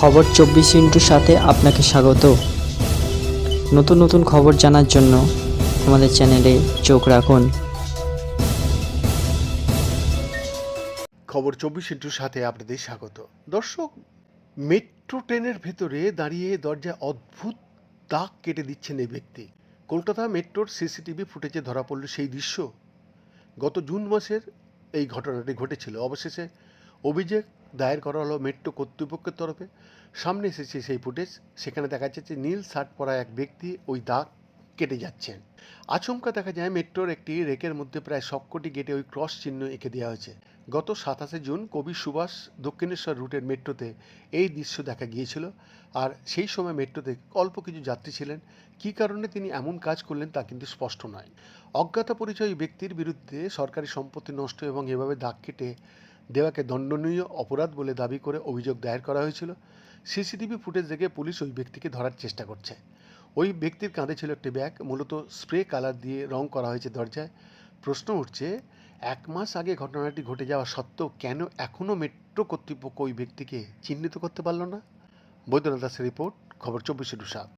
খবর চব্বিশ ইন্টুর সাথে আপনাকে স্বাগত। নতুন নতুন খবর জানার জন্য আমাদের চ্যানেলে চোখ রাখুন। খবর চব্বিশ ইন্টুর সাথে আপনাদের স্বাগত। দর্শক, মেট্রো ট্রেনের ভেতরে দাঁড়িয়ে দরজায় অদ্ভুত দাগ কেটে দিচ্ছেন এই ব্যক্তি। কলকাতা মেট্রোর সিসিটিভি ফুটেজে ধরা পড়ল সেই দৃশ্য। গত জুন মাসের এই ঘটনাটি ঘটেছিল। অবশেষে অভিযোগ দায়ের করা হলো মেট্রো কর্তৃপক্ষের তরফে। সামনে এসেছে সেই ফুটেজ, সেখানে দেখা যাচ্ছে নীল শার্ট পরা এক ব্যক্তি ওই দাগ কেটে যাচ্ছেন। আচমকা দেখা যায় মেট্রোর একটি রেকের মধ্যে প্রায় সবকটি গেটে ওই ক্রস চিহ্ন এঁকে দেওয়া হয়েছে। গত সাতাশে জুন কবি সুভাষ দক্ষিণেশ্বর রুটের মেট্রোতে এই দৃশ্য দেখা গিয়েছিল আর সেই সময় মেট্রোতে অল্প কিছু যাত্রী ছিলেন। কী কারণে তিনি এমন কাজ করলেন তা কিন্তু স্পষ্ট নয়। অজ্ঞাত পরিচয়ী ব্যক্তির বিরুদ্ধে সরকারি সম্পত্তি নষ্ট এবং এভাবে দাগ কেটে দেওয়াকে দণ্ডনীয় অপরাধ বলে দাবি করে অভিযোগ দায়ের করা হয়েছিল। সিসিটিভি ফুটেজ দেখে পুলিশ ওই ব্যক্তিকে ধরার চেষ্টা করছে। ওই ব্যক্তির কাঁধে ছিল একটি ব্যাগ, মূলত স্প্রে কালার দিয়ে রং করা হয়েছে দরজায়। প্রশ্ন উঠছে, এক মাস আগে ঘটনাটি ঘটে যাওয়া সত্ত্বেও কেন এখনও মেট্রো কর্তৃপক্ষ ওই ব্যক্তিকে চিহ্নিত করতে পারল না? বৈদ্যনাথ দাসের রিপোর্ট, খবর চব্বিশে সাত